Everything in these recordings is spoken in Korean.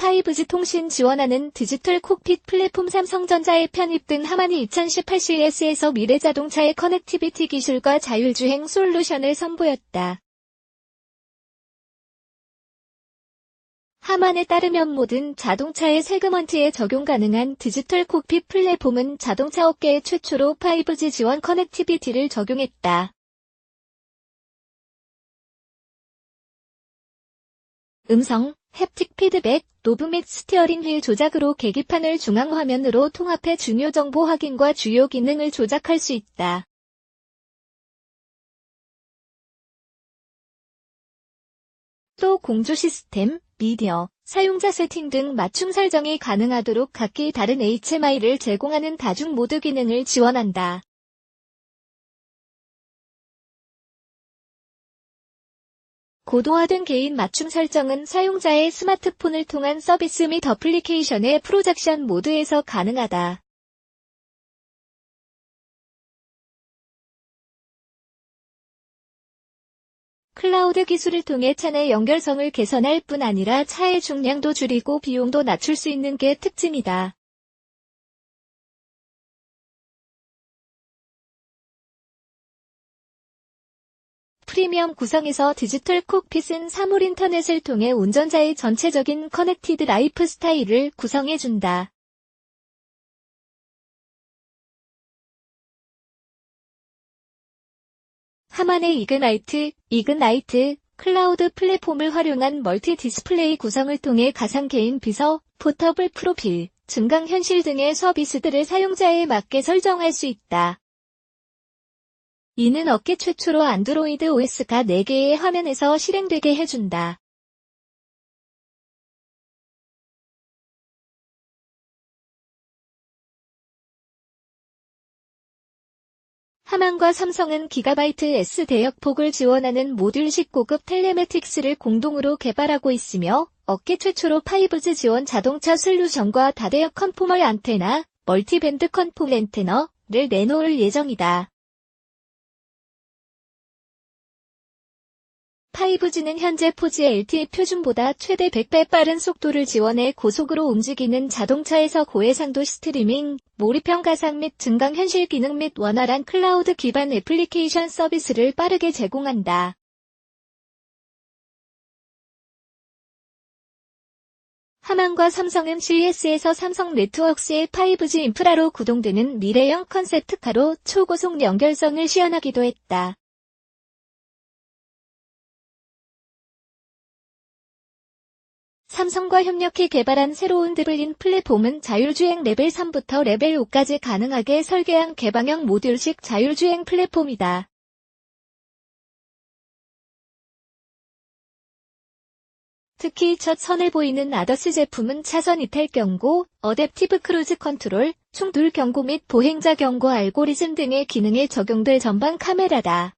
5G 통신 지원하는 디지털 콕핏 플랫폼 삼성전자에 편입된 하만이 2018 CES에서 미래자동차의 커넥티비티 기술과 자율주행 솔루션을 선보였다. 하만에 따르면 모든 자동차의 세그먼트에 적용 가능한 디지털 콕핏 플랫폼은 자동차 업계의 최초로 5G 지원 커넥티비티를 적용했다. 음성, 햅틱 피드백, 노브 및 스티어링 휠 조작으로 계기판을 중앙 화면으로 통합해 중요 정보 확인과 주요 기능을 조작할 수 있다. 또 공조 시스템, 미디어, 사용자 세팅 등 맞춤 설정이 가능하도록 각기 다른 HMI를 제공하는 다중 모드 기능을 지원한다. 고도화된 개인 맞춤 설정은 사용자의 스마트폰을 통한 서비스 및 어플리케이션의 프로젝션 모드에서 가능하다. 클라우드 기술을 통해 차내 연결성을 개선할 뿐 아니라 차의 중량도 줄이고 비용도 낮출 수 있는 게 특징이다. 프리미엄 구성에서 디지털 콕핏은 사물 인터넷을 통해 운전자의 전체적인 커넥티드 라이프 스타일을 구성해준다. 하만의 이그나이트, 이그나이트, 클라우드 플랫폼을 활용한 멀티 디스플레이 구성을 통해 가상 개인 비서, 포터블 프로필, 증강현실 등의 서비스들을 사용자에 맞게 설정할 수 있다. 이는 업계 최초로 안드로이드 OS가 4개의 화면에서 실행되게 해준다. 하만과 삼성은 기가바이트 S 대역폭을 지원하는 모듈식 고급 텔레메틱스를 공동으로 개발하고 있으며 업계 최초로 5G 지원 자동차 솔루션과 다대역 컨포멀 안테나, 멀티밴드 컨폼 렌테너를 내놓을 예정이다. 5G는 현재 4G LTE 표준보다 최대 100배 빠른 속도를 지원해 고속으로 움직이는 자동차에서 고해상도 스트리밍, 몰입형 가상 및 증강현실 기능 및 원활한 클라우드 기반 애플리케이션 서비스를 빠르게 제공한다. 하만과 삼성은 CES에서 삼성 네트워크스의 5G 인프라로 구동되는 미래형 컨셉트카로 초고속 연결성을 시연하기도 했다. 삼성과 협력해 개발한 새로운 드블린 플랫폼은 자율주행 레벨 3부터 레벨 5까지 가능하게 설계한 개방형 모듈식 자율주행 플랫폼이다. 특히 첫 선을 보이는 아더스 제품은 차선 이탈 경고, 어댑티브 크루즈 컨트롤, 충돌 경고 및 보행자 경고 알고리즘 등의 기능에 적용될 전방 카메라다.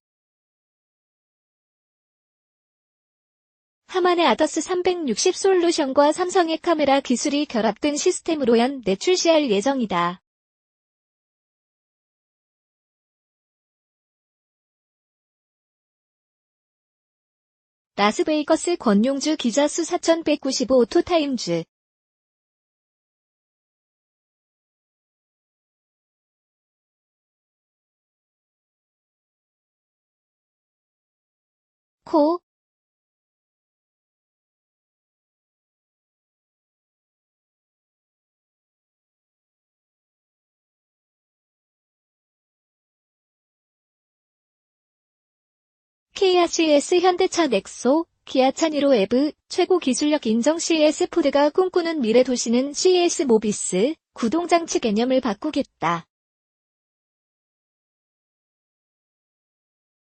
하만의 아더스 360 솔루션과 삼성의 카메라 기술이 결합된 시스템으로 연내 출시할 예정이다. 라스베이거스 권용주 기자 수 4195 오토타임즈 코, 키아 CS 현대차 넥소, 기아차 니로 에브, 최고 기술력 인정 CS 포드가 꿈꾸는 미래 도시는 CS 모비스, 구동장치 개념을 바꾸겠다.